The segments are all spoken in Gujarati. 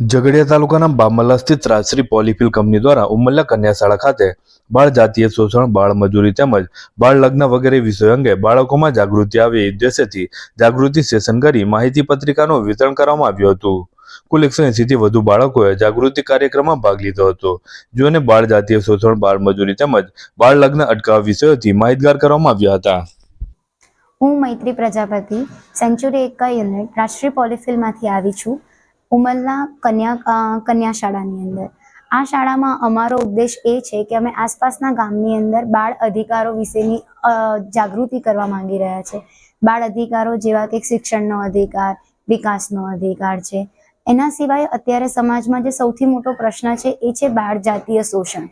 ઝઘડિયા તાલુકાના બામલા સ્થિત રાજશ્રી પોલીફિલ કંપની દ્વારા ઉમલ્લા કન્યા શાળા ખાતે બાળ જાતીય શોષણ, બાળ મજૂરી તેમજ બાળ લગ્ન વગેરે વિષયો અંગે બાળકોમાં જાગૃતિ આવે એ ઉદ્દેશ્યથી જાગૃતિ સેશન કરી માહિતી પત્રિકાનું વિતરણ કરવામાં આવ્યું હતું. કુલ એકસો એંસીથી વધુ બાળકોએ જાગૃતિ કાર્યક્રમમાં ભાગ લીધો હતો. જેઓને બાળ જાતીય શોષણ, બાળ મજૂરી તેમજ બાળ લગ્ન અટકાવવા વિષયોથી માહિતગાર કરવામાં આવ્યા હતા. હું મૈત્રી પ્રજાપતિ, સેન્ચુરી એકા યુનિટ રાષ્ટ્રીય પોલિફિલમાંથી આવી છું. ઉમરના કન્યા કન્યા શાળાની અંદર. આ શાળામાં અમારો ઉદ્દેશ એ છે કે અમે આસપાસના ગામની અંદર બાળ અધિકારો વિશેની જાગૃતિ કરવા માંગી રહ્યા છે. બાળ અધિકારો જેવા કે શિક્ષણનો અધિકાર, વિકાસનો અધિકાર છે. એના સિવાય અત્યારે સમાજમાં જે સૌથી મોટો પ્રશ્ન છે એ છે બાળ જાતીય શોષણ.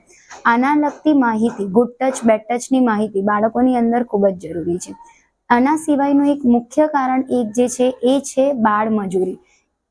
આના લગતી માહિતી ગુડ ટચ બેડ ટચની માહિતી બાળકોની અંદર ખૂબ જ જરૂરી છે. આના સિવાયનું એક મુખ્ય કારણ એક જે છે એ છે બાળ મજૂરી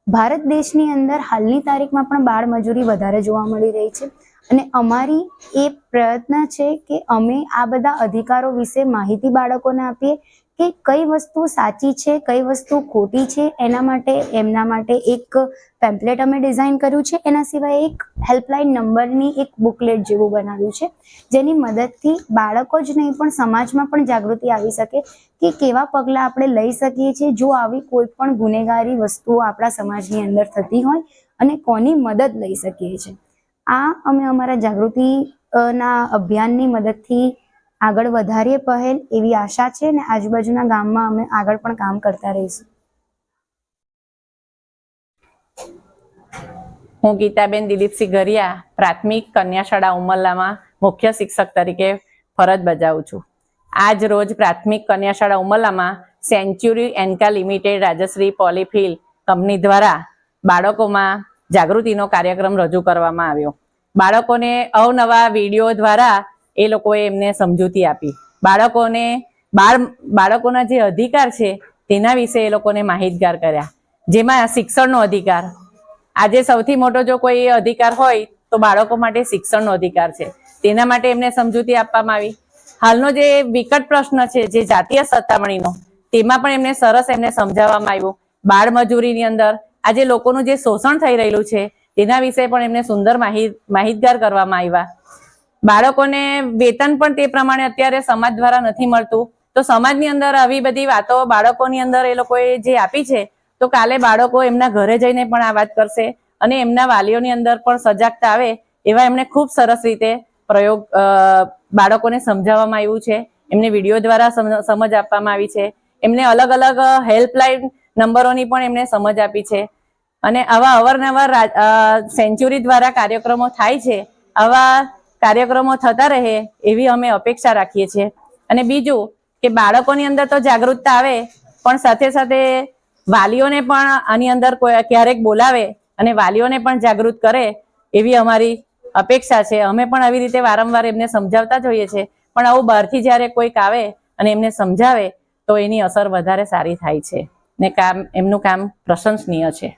ભારત દેશની અંદર હાલની તારીખમાં પણ બાળ મજૂરી વધારે જોવા મળી રહી છે. અને અમારી એ પ્રયત્ન છે કે અમે આ બધા અધિકારો વિશે માહિતી બાળકોને આપીએ કે કઈ વસ્તુ સાચી છે, કઈ વસ્તુ ખોટી છે, એના માટે, એમના માટે એક પેમ્પલેટ અમે ડિઝાઇન કર્યું છે. એના સિવાય એક હેલ્પલાઇન નંબરની એક બુકલેટ જેવું બનાવ્યું છે, જેની મદદથી બાળકો જ નહીં, પણ સમાજમાં પણ જાગૃતિ આવી શકે કે કેવા પગલાં આપણે લઈ શકીએ છીએ જો આવી કોઈ પણ ગુનેગારી વસ્તુઓ આપણા સમાજની અંદર થતી હોય અને કોની મદદ લઈ શકીએ છીએ. આ અમે અમારા જાગૃતિ ના અભિયાનની મદદથી આગળ વધારીએ પહેલ એવી આશા છે અને આજુબાજુના ગામમાં અમે આગળ પણ કામ કરતા રહીશું. હું ગીતાબેન દિલીપસિંહ ગરિયા પ્રાથમિક કન્યા શાળા ઉમરલામાં મુખ્ય શિક્ષક તરીકે ફરજ બજાવું છું. આજ રોજ પ્રાથમિક કન્યા શાળા ઉમરલામાં century Enka limited Rajshree Polyfil company દ્વારા બાળકોમાં જાગૃતિનો કાર્યક્રમ રજૂ કરવામાં આવ્યો. બાળકોને અવનવા વીડિયો દ્વારા એ લોકોએ એમને સમજૂતી આપી. બાળકોને બાળ, બાળકોના જે અધિકાર છે, તેના વિશે એ લોકોને માહિતગાર કર્યા. જેમાં શિક્ષણનો અધિકાર. આજે સૌથી મોટો જો કોઈ અધિકાર હોય, તો બાળકો માટે શિક્ષણનો અધિકાર છે. તેના માટે એમને સમજૂતી આપવામાં આવી. હાલનો જે વિકટ પ્રશ્ન છે, જે જાતીય સત્તામણીનો તેમાં પણ એમને સરસ એમને સમજાવવામાં આવ્યું. બાળ મજૂરીની અંદર, આજે લોકોનું જે શોષણ થઈ રહેલું છે, તેના વિશે પણ એમને સુંદર માહિત, માહિતગાર કરવામાં આવ્યા. બાળકોને વેતન પણ તે પ્રમાણે અત્યારે સમાજ દ્વારા નથી મળતું. તો સમાજની અંદર આવી બધી વાતો બાળકોની અંદર એ લોકોએ જે આપી છે, તો કાલે બાળકો એમના ઘરે જઈને પણ આ વાત કરશે અને એમના વાલીઓની અંદર પણ સજાગતા આવે એવા એમને ખૂબ સરસ રીતે પ્રયોગ બાળકોને સમજાવવામાં આવ્યું છે. એમને વીડિયો દ્વારા સમજ આપવામાં આવી છે. એમને અલગ અલગ હેલ્પલાઇન નંબરોની પણ એમને સમજ આપી છે. અને આવા અવારનવાર સેન્ચ્યુરી દ્વારા કાર્યક્રમો થાય છે, આવા કાર્યક્રમો થતા રહે એવી અમે અપેક્ષા રાખીએ છીએ. અને બીજું કે બાળકોની અંદર તો જાગૃતતા આવે, પણ સાથે સાથે વાલીઓને પણ આની અંદર ક્યારેક બોલાવે અને વાલીઓને પણ જાગૃત કરે એવી અમારી અપેક્ષા છે. અમે પણ આવી રીતે વારંવાર એમને સમજાવતા જ છે પણ આવું બહારથી જ્યારે કોઈક આવે અને એમને સમજાવે, તો એની અસર વધારે સારી થાય છે. ને કામ, એમનું કામ પ્રશંસનીય છે.